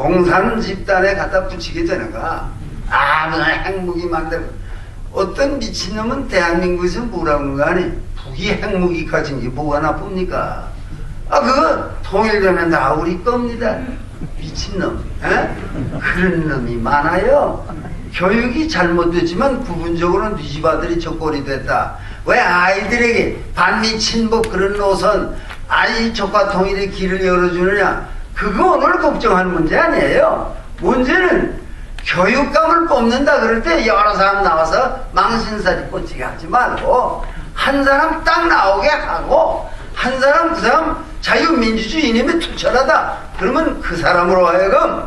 공산 집단에 갖다 붙이게 되는가? 아무 핵무기 만들고 어떤 미친놈은 대한민국에서 뭐라는 거 아니? 북이 핵무기 가진 게 뭐가 나쁩니까? 아 그거 통일되면 다 우리 겁니다. 미친놈, 에? 그런 놈이 많아요. 교육이 잘못됐지만 부분적으로는 뒤집아들이 적골이 됐다. 왜 아이들에게 반미친복 그런 노선, 아이 조카 통일의 길을 열어주느냐? 그거 오늘 걱정하는 문제 아니에요. 문제는 교육감을 뽑는다 그럴 때 여러 사람 나와서 망신살이 꽂히게 하지 말고 한 사람 딱 나오게 하고 한 사람 그 사람 자유민주주의님이 투철하다. 그러면 그 사람으로 하여금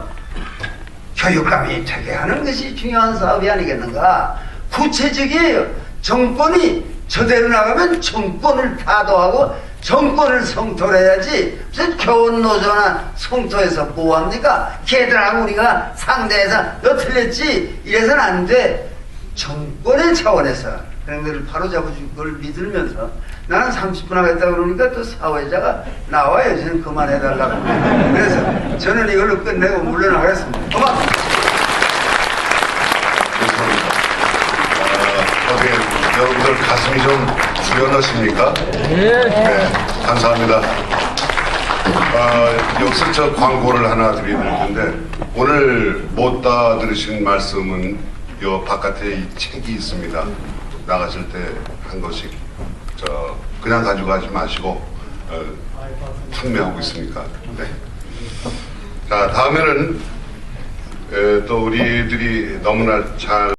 교육감이 되게 하는 것이 중요한 사업이 아니겠는가? 구체적이에요. 정권이 저대로 나가면 정권을 타도하고 정권을 성토해야지 무슨 교원노조나 성토해서 뭐합니까? 걔들하고 우리가 상대해서 너 틀렸지? 이래서는 안돼. 정권의 차원에서 그런 것을 바로잡아줄 걸 믿으면서 나는 30분 하겠다 그러니까 또 사회자가 나와요 저는 그만해달라고. 그래서 저는 이걸로 끝내고 물러나가겠습니다. 고맙습니다 아, 어떻게 여러분들 가슴이 좀 후련하십니까? 네, 감사합니다. 아, 여기서 저 광고를 하나 드리는 텐데 오늘 못다 들으신 말씀은 요 바깥에 이 책이 있습니다. 나가실 때 한 것씩 저 그냥 가져가지 마시고 어, 판매하고 있으니까. 네. 자 다음에는 에, 또 우리들이 너무나 잘